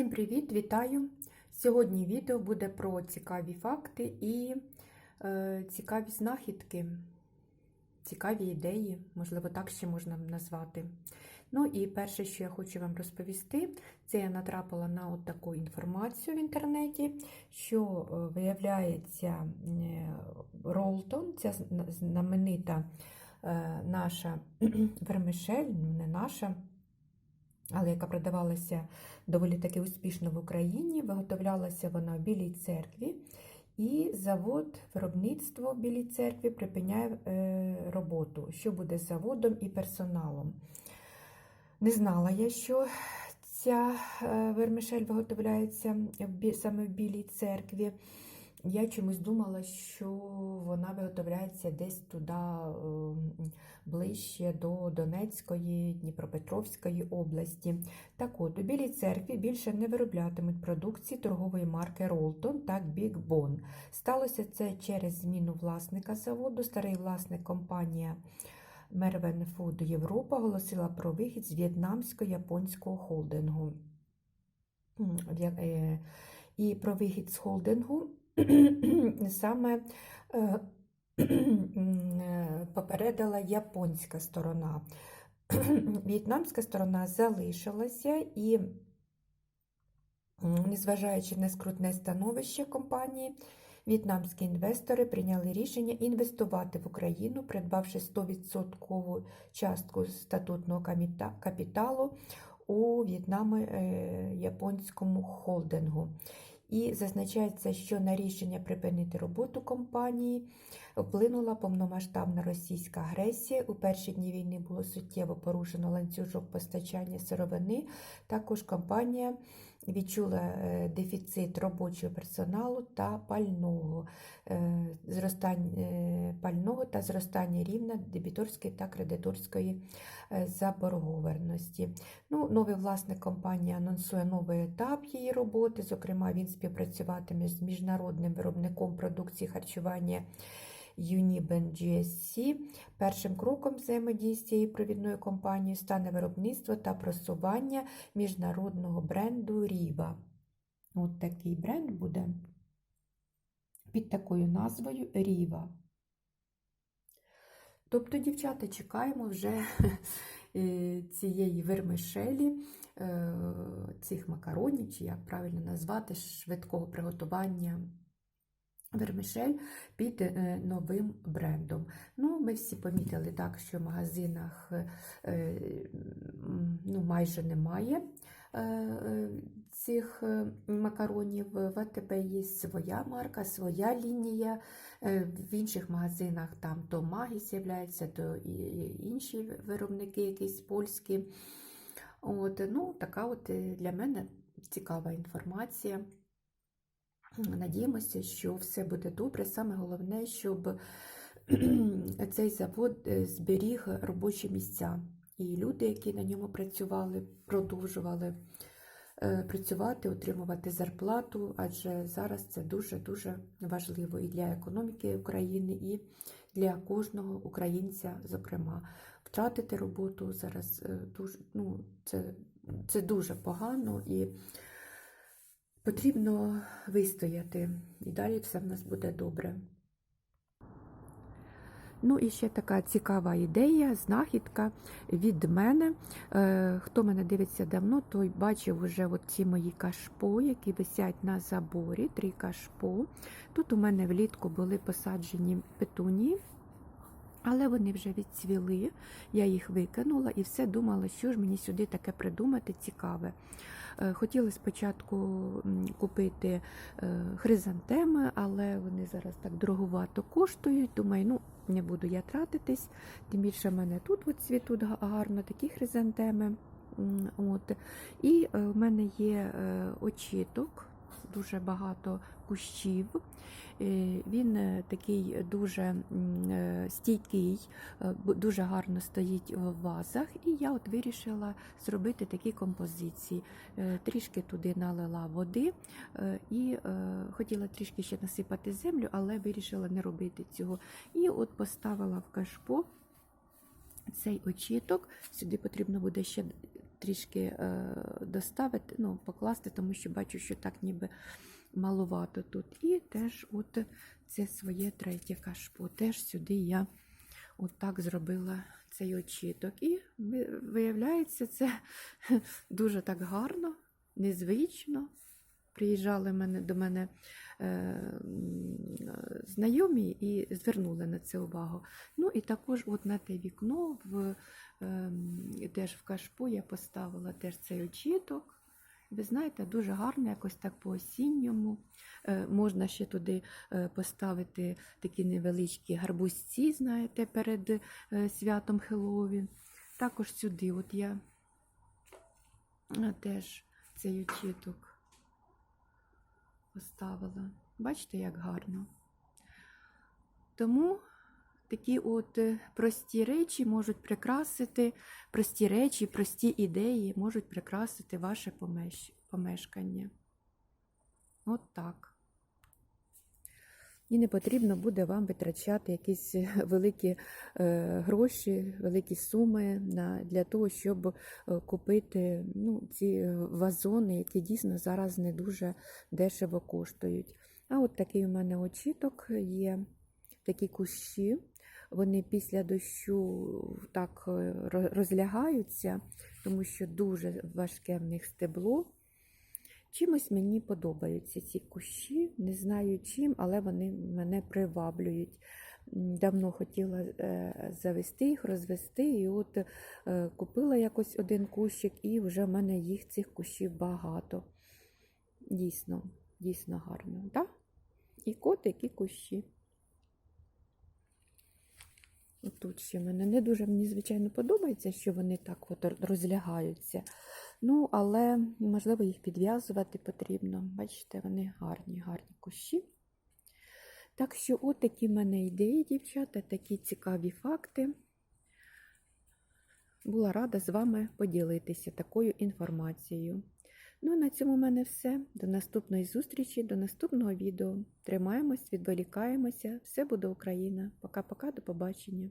Всім привіт, вітаю! Сьогодні відео буде про цікаві факти і е, цікаві знахідки, цікаві ідеї, можливо, так ще можна назвати. Ну і перше, що я хочу вам розповісти, це я натрапила на от таку інформацію в інтернеті, що е, виявляється е, Ролтон, ця знаменита е, наша вермишель, ну не наша але яка продавалася доволі таки успішно в Україні. Виготовлялася вона в Білій церкві, і завод виробництво Білій церкві припиняє е, роботу, що буде з заводом і персоналом. Не знала я, що ця е, вермишель виготовляється саме в Білій церкві. Я чомусь думала, що вона виготовляється десь туди е, ближче до Донецької, Дніпропетровської області. Так от, у Білій церкві більше не вироблятимуть продукції торгової марки Ролтон та Big Bon. Сталося це через зміну власника заводу. Старий власник компанія Merven Food Європа оголосила про вихід з в'єтнамсько-японського холдингу. Е, І про вихід з холдингу саме е, е, попередила японська сторона. В'єтнамська сторона залишилася і, незважаючи на скрутне становище компанії, в'єтнамські інвестори прийняли рішення інвестувати в Україну, придбавши 100% частку статутного капіталу у В'єтнамо-японському холдингу. І зазначається, що на рішення припинити роботу компанії вплинула повномасштабна російська агресія. У перші дні війни було суттєво порушено ланцюжок постачання сировини. Також компанія відчула е, дефіцит робочого персоналу та пального, е, зростання е, пального та зростання рівня дебіторської та кредиторської заборгованості. Ну, новий власник компанії анонсує новий етап її роботи. Зокрема, він співпрацюватиме з міжнародним виробником продукції харчування Uniben GSC. Першим кроком взаємодії з цією провідною компанією стане виробництво та просування міжнародного бренду Ріва. От такий бренд буде під такою назвою Ріва. Тобто, дівчата, чекаємо вже е, цієї вермишелі, е, цих макаронів, чи як правильно назвати, швидкого приготування вермишель під е, новим брендом. Ну, Ми всі помітили так, що в магазинах е, ну, майже немає е, е, цих е, макаронів. В АТБ є своя марка, своя лінія. Е, В інших магазинах там то Магі з'являється, то і інші виробники, якісь польські. От, ну, така от е, для мене цікава інформація. Надіємося, що все буде добре. Саме головне, щоб цей завод е, зберіг робочі місця. І люди, які на ньому працювали, продовжували е, працювати, отримувати зарплату, адже зараз це дуже-дуже важливо і для економіки України, і для кожного українця, зокрема. Втратити роботу зараз е, дуже, ну, це, це дуже погано і потрібно вистояти, і далі все в нас буде добре. Ну і ще така цікава ідея, знахідка від мене. Е, Хто мене дивиться давно, той бачив вже от ці мої кашпо, які висять на заборі, три кашпо. Тут у мене влітку були посаджені петунії, але вони вже відцвіли, я їх викинула і все думала, що ж мені сюди таке придумати цікаве. Е, Хотіла спочатку купити е, хризантеми, але вони зараз так дороговато коштують. Думаю, ну не буду я тратитись. Тим більше в мене тут от цвітуть гарно такі хризантеми. От. І е, в мене є очіток, дуже багато кущів. Е, Він е, такий дуже е, стійкий, дуже гарно стоїть в вазах, і я от вирішила зробити такі композиції. Трішки туди налила води і хотіла трішки ще насипати землю, але вирішила не робити цього. І от поставила в кашпо цей очіток. Сюди потрібно буде ще трішки е, доставити, ну, покласти, тому що бачу, що так ніби маловато тут. І теж от це своє третє кашпо. Теж сюди я от так зробила цей очіток. І виявляється, це дуже так гарно, незвично. Приїжджали мене, до мене е, е, знайомі і звернули на це увагу. Ну і також от на те вікно в, ем, теж в кашпо я поставила теж цей очіток. Ви знаєте, дуже гарно, якось так по-осінньому. Е, можна ще туди е, поставити такі невеличкі гарбузці, знаєте, перед е, святом Хеллоуін. Також сюди от я е, теж цей очіток поставила. Бачите, як гарно. Тому такі от е, прості речі можуть прикрасити, прості речі, прості ідеї можуть прикрасити ваше помеш- помешкання. От так. І не потрібно буде вам витрачати якісь е, великі е, гроші, великі суми на, для того, щоб е, купити ну, ці вазони, які дійсно зараз не дуже дешево коштують. А от такий у мене очіток є такі кущі. Вони після дощу так розлягаються, тому що дуже важке в них стебло. Чимось мені подобаються ці кущі, не знаю чим, але вони мене приваблюють. Давно хотіла е, завести їх, розвести, і от е, купила якось один кущик, і вже в мене їх цих кущів багато. Дійсно, дійсно гарно. Да? І котик, і кущі. Отут ще мене не дуже мені, звичайно, подобається, що вони так от розлягаються. Ну, але, можливо, їх підв'язувати потрібно. Бачите, вони гарні, гарні кущі. Так що, от такі в мене ідеї, дівчата, такі цікаві факти. Була рада з вами поділитися такою інформацією. Ну, а на цьому в мене все. До наступної зустрічі, до наступного відео. Тримаємось, відволікаємося. Все буде Україна. Пока-пока, до побачення.